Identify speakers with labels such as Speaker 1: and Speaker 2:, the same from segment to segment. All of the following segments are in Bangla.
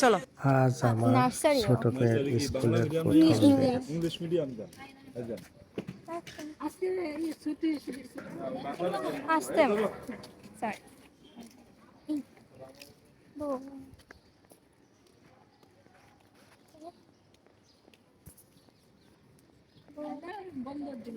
Speaker 1: চলো
Speaker 2: আজ আমার ছোটদের স্কুলের
Speaker 3: ইংলিশ মিডিয়াম
Speaker 4: আসতে স্যার বন্ধ দিন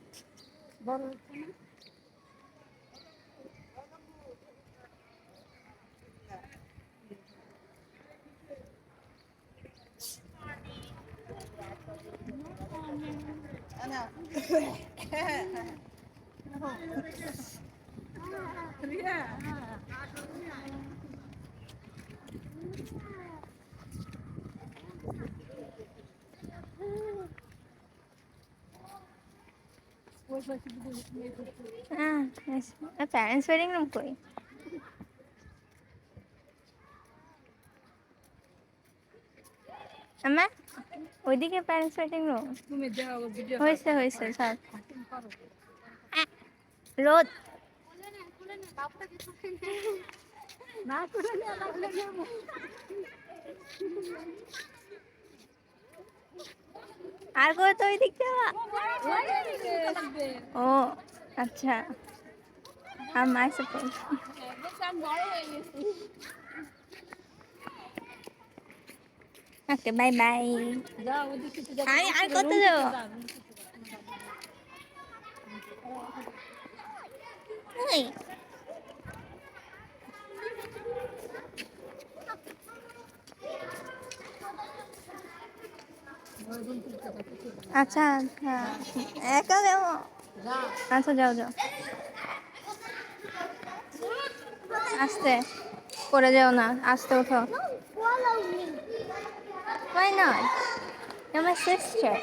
Speaker 4: বড় হচ্ছে না হ্যাঁ প্যারেন্টস ওয়েডিং রুম কই আমা ওইদিকে প্যারেন্টস ওয়েডিং রুম হয়েছে হয়েছে সব রোদ না করে আর করে তো ওই দিকটা ও আচ্ছা আর মায়ের সাপোর্ট ওকে বাই বাই আমি আর কত যাবো Hey. আচ্ছা আচ্ছা একা যাও আচ্ছা যাও যাও আস্তে পড়ে যাও না আস্তে ওঠো Why not? You're my sister.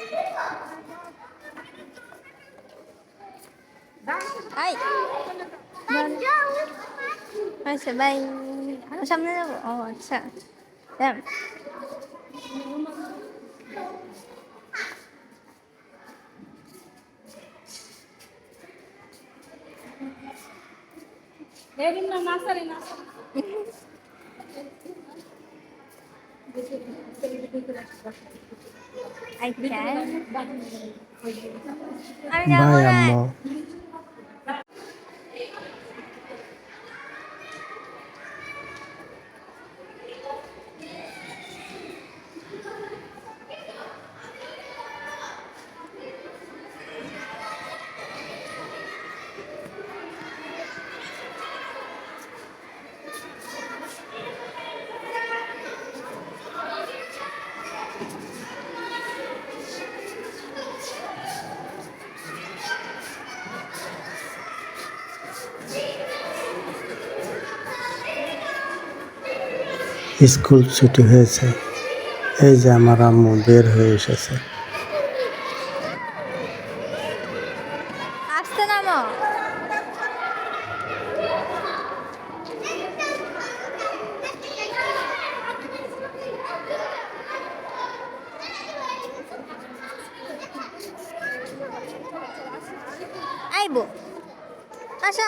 Speaker 4: Hi. আচ্ছা বাই সামনে যাবো ও আচ্ছা I can.
Speaker 2: I'm not. School ছুটি হয়েছে এই যে আমার আম্মু বের হয়ে এসেছে
Speaker 4: আইব আসা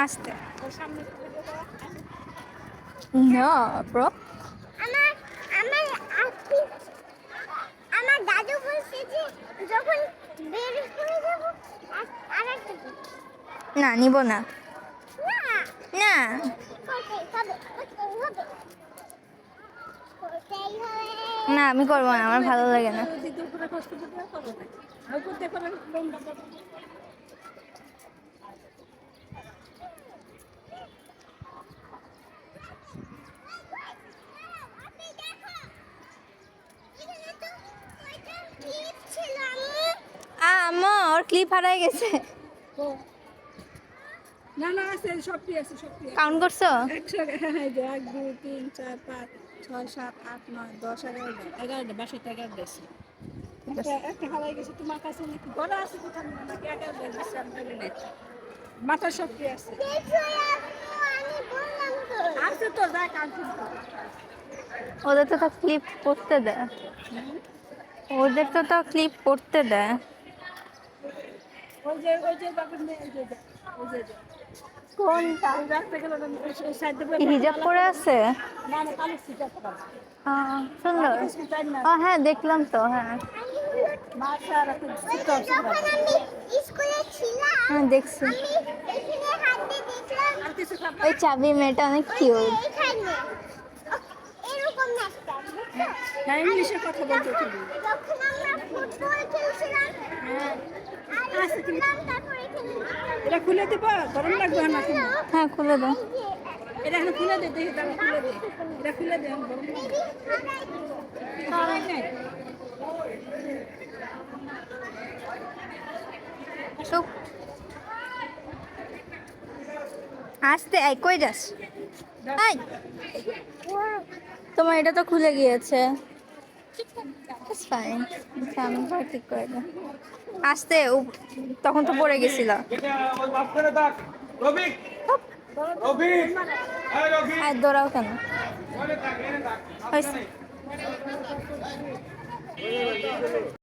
Speaker 4: আসতে না ব্রো
Speaker 5: আমার আমার আপনি আমার দাদু বলছে যে যখন বের হয়ে যাব আরেকটা
Speaker 4: না নিব না না না আমি করবো না আমার ভালো লাগে না আমার ক্লিপ হারায় গেছে
Speaker 6: না না আছে আছে করছো একশো হ্যাঁ, হ্যাঁ, দুই তিন চার পাঁচ ছয় সাত আট নয় দশ একটা হারাই গেছে তোমার কাছে আছে আছে তো
Speaker 4: ওদের তো ক্লিপ করতে দেয় ওদের তো ক্লিপ করতে দেয় ও হ্যাঁ দেখলাম তো হ্যাঁ হ্যাঁ দেখছি ওই চাবি মেয়েটা অনেক কিউট
Speaker 6: হ্যাঁ, কথা
Speaker 5: বলতে
Speaker 6: এটা খুলে দিব গরম লাগবে
Speaker 4: হ্যাঁ খুলে দাও
Speaker 6: এটা এখন খুলে দে দেখি খুলে দে এটা খুলে দে
Speaker 4: আসতে এই কই যাস এই তোমার এটা তো খুলে গিয়েছে ঠিক আছে It's fine. আসতে তখন তো পড়ে গেছিল আর দৌড়াও কেন